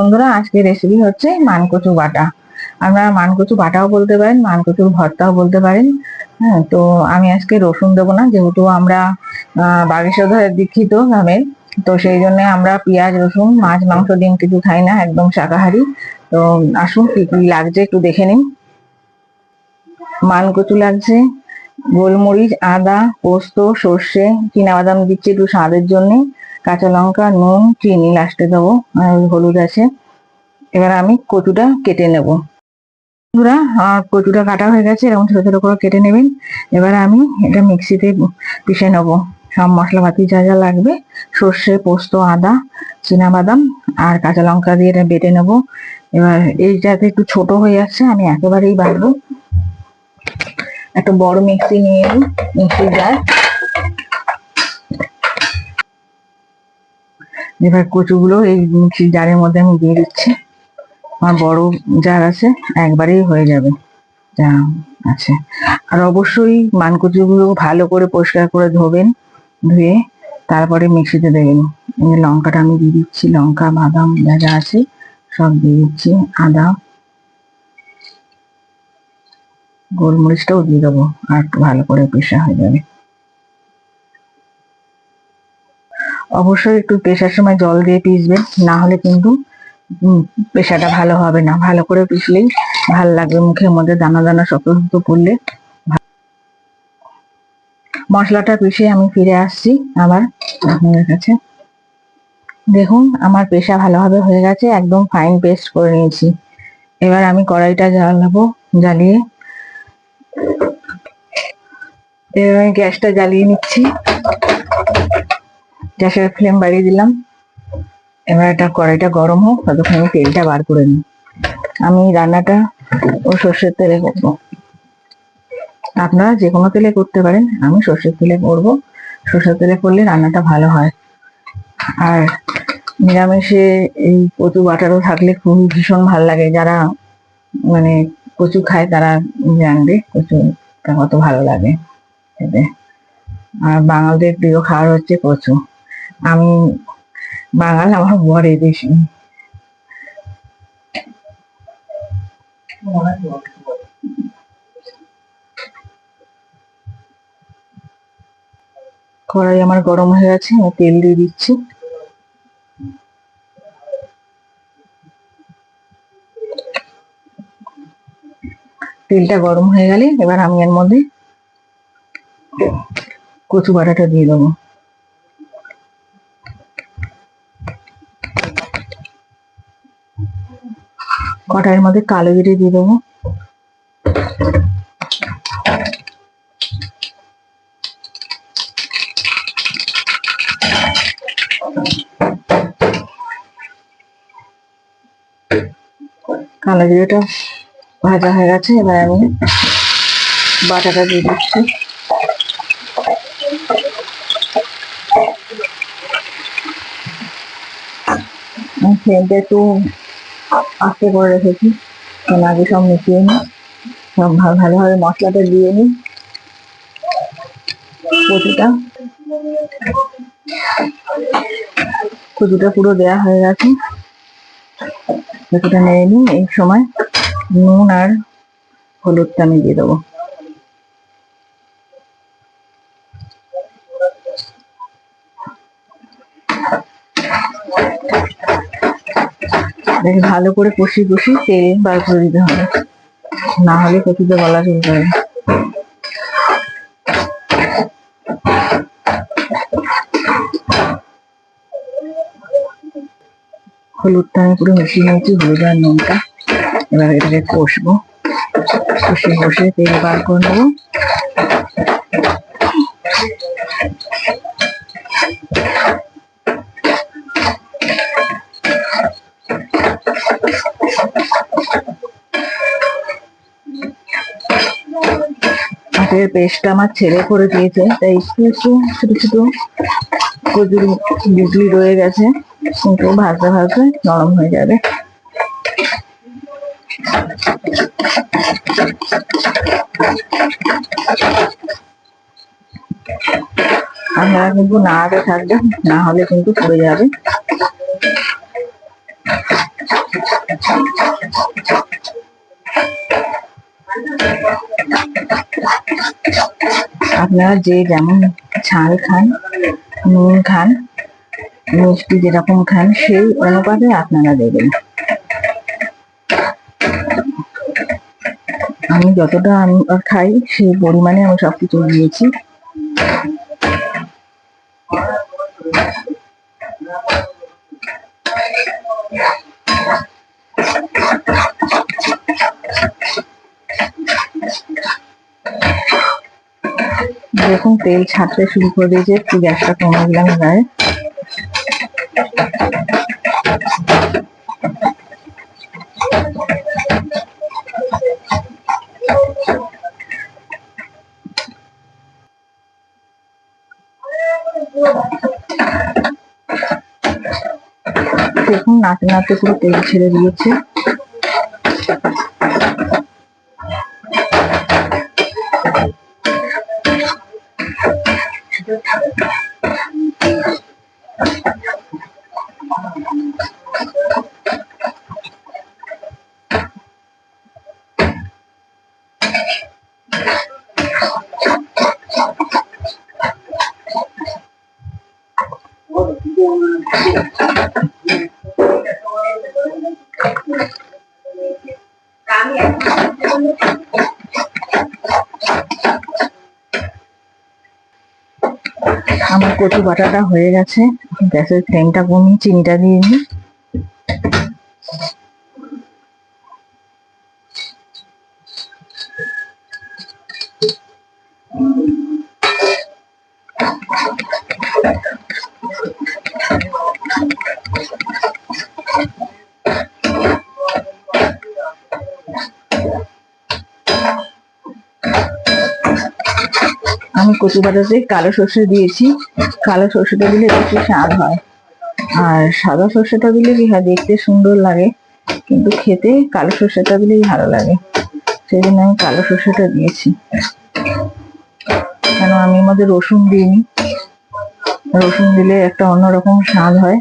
বন্ধুরা আজকে রেসিপি হচ্ছে মানকচু বাটা। আপনারা মানকচু বাটাও বলতে পারেন, মানকচুর ভর্তাও বলতে পারেন। হ্যাঁ তো আমি আজকে রসুন দেবো না, যেহেতু আমরা বাগেশ্বরের দীক্ষিত গ্রামের তো সেই জন্য আমরা পেঁয়াজ, রসুন, মাছ, মাংস, ডিম কিছু খাই না, একদম শাকাহারি। তো আসুন, কি কি লাগছে একটু দেখে নিন। মানকচু লাগছে, গোলমরিচ, আদা, পোস্ত, সর্ষে বাদাম দিচ্ছি একটু স্বাদের জন্য। কাঁচা লঙ্কা, নুন, চিনি লাস্টে দেবো, আর হলুদ আছে। এবার আমি কচুটা কেটে নেব। বন্ধুরা আর কচুটা কাটা হয়ে গেছে, এরকম ছোটো ছোটো করে কেটে নেবেন। এবার আমি এটা মিক্সিতে পিষে নেব। সব মশলাপাতি যা যা লাগবে, সর্ষে, পোস্ত, আদা বাদাম আর কাঁচা লঙ্কা দিয়ে এটা বেটে নেব। এবার এই যাতে একটু ছোট হয়ে যাচ্ছে, আমি একেবারেই বাড়বো একটা বড় মিক্সি নিয়ে মিক্সি জার। এবার কচুগুলো এই মিক্সি জারের মধ্যে আমি দিয়ে দিচ্ছি। আমার বড় জার আছে, একবারেই হয়ে যাবে যা আছে। আর অবশ্যই মানকচুগুলো ভালো করে পরিষ্কার করে ধোবেন, ধুয়ে তারপরে মিক্সিতে দেবেন। লঙ্কাটা আমি দিয়ে দিচ্ছি, লঙ্কা, বাদাম যা যা আছে সব দিয়ে দিচ্ছি, আদা, গোলমরিচটাও দিয়ে দেবো, আর ভালো করে পেশা হয়ে যাবে। অবশ্যই একটু পেশার সময় জল দিয়ে পিসবেন, না হলে কিন্তু পেশাটা ভালো হবে না। ভালো করে পিসলেই ভালো লাগবে মুখের মধ্যে দানা দানা শক্ত শক্ত পড়লে। মশলাটা পিষে আমি ফিরে আসছি আবার আপনাদের কাছে। দেখুন, আমার পেশা ভালোভাবে হয়ে গেছে, একদম ফাইন পেস্ট করে নিয়েছি। এবার আমি কড়াইটা জ্বালাবো, জ্বালিয়ে। এবার আমি গ্যাসটা জ্বালিয়ে নিচ্ছি। গ্যাসের ফ্লেম বাড়িয়ে দিলাম। এবার এটা কড়াইটা গরম হোক, ততক্ষণ আমি তেলটা বার করে নিই। আমি রান্নাটা ও সর্ষের তেলে করব। আপনারা যে কোনো তেলে করতে পারেন, আমি সর্ষের তেলে করব। সর্ষের তেলে করলে রান্নাটা ভালো হয়। আর নিরামিষে এই কচু বাটারও থাকলে খুব ভীষণ ভালো লাগে। যারা মানে কচু খায় তারা জানবে কচুটা কত ভালো লাগে খেতে। আর বাঙালদের প্রিয় খাবার হচ্ছে কচু। আমি বাঙাল, আমার বরে বেশি। কড়াই আমার গরম হয়ে গেছে, আমি তেল দিয়ে দিচ্ছি। তেলটা গরম হয়ে গেলে এবার আমি এর মধ্যে কচু বাটাটা দিয়ে দেবো। কটাইয়ের মধ্যে কালো জিরে দিয়ে দেবো। কালো জিরেটা ভাজা হয়ে গেছে, এবার আমি বাটাটা দিয়ে দিচ্ছি। একটু আস্তে করে রেখেছি। কারণ আগে সব মিশিয়ে নিই। সব ভালোভাবে মশলাটা দিয়ে নিই। কচুটা। কচুটা পুরো দেয়া হয়ে গেছে। কচুটা নিয়ে নিই এই সময়। নুন আর হলুদটা আমি দিয়ে দেবো। দেখে ভালো করে কষি কষি তেল বার করে দিতে হবে। না হলে কচুতে গলা চলতে হবে হলুদটা আমি পুরো মিশিয়ে নিয়েছি, হলুদ আর নুনটা এবার এটাকে কষবো। কষে কষে তেল বার করে নেব। আটের পেস্টটা আমার ছেড়ে করে দিয়েছে, তাই একটু একটু ছোট ছোট কচুর গুটলি রয়ে গেছে কিন্তু ভাজতে ভাজতে নরম হয়ে যাবে। আপনারা কিন্তু না আগে থাকবেন, না হলে কিন্তু পড়ে যাবে। আপনারা যে যেমন ঝাল খান, নুন খান, মিষ্টি যেরকম খান, সেই অনুপাতে আপনারা দেবেন। আমি যতটা আমি খাই, সেই পরিমাণে আমি সবকিছু দিয়েছি। দেখুন তেল ছাড়তে শুরু করে দিয়েছে একটু গ্যাসটা কমে দিলাম গায়ে দেখুন, নাড়তে নাড়তে পুরো তেল ছেড়ে দিয়েছে। আমার কচু বাটাটা হয়ে গেছে। গ্যাসের ফ্লেমটা কমিয়ে চিনিটা দিয়ে নিই আমি কচু বাটাতে কালো সর্ষে দিয়েছি। কালো সর্ষেটা দিলে বেশি স্বাদ হয়। আর সাদা সর্ষেটা দিলে কি হয়, দেখতে সুন্দর লাগে, কিন্তু খেতে কালো সর্ষেটা দিলেই ভালো লাগে। সেই জন্য আমি কালো সর্ষেটা দিয়েছি। কেন, আমি মধ্যে রসুন দিইনি। রসুন দিলে একটা অন্যরকম স্বাদ হয়।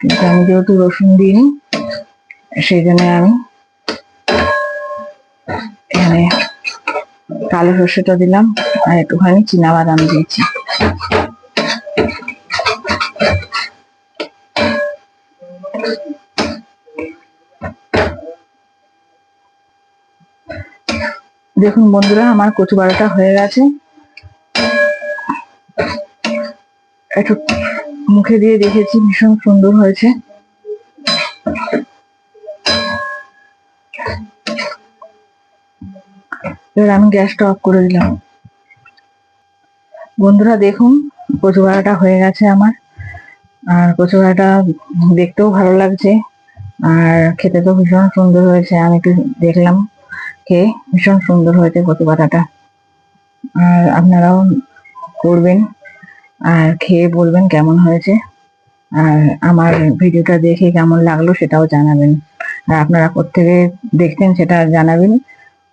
কিন্তু আমি যেহেতু রসুন দিইনি, সেই জন্য আমি কালো সর্ষেটা দিলাম, আর একটুখানি বাদাম দিয়েছি। দেখুন বন্ধুরা, আমার কচু বাড়াটা হয়ে গেছে। একটু মুখে দিয়ে দেখেছি, ভীষণ সুন্দর হয়েছে। এবার আমি গ্যাসটা অফ করে দিলাম। বন্ধুরা, দেখুন, কচু বাড়াটা হয়ে গেছে আমার। আর কচু বাড়াটা দেখতেও ভালো লাগছে। আর খেতে তো ভীষণ সুন্দর হয়েছে। আমি একটু দেখলাম খেয়ে ভীষণ সুন্দর হয়েছে কচু বাটাটা আর আপনারাও করবেন আর খেয়ে বলবেন কেমন হয়েছে। আর আমার ভিডিওটা দেখে কেমন লাগল সেটাও জানাবেন। আর আপনারা কোথেকে দেখছেন সেটা জানাবেন।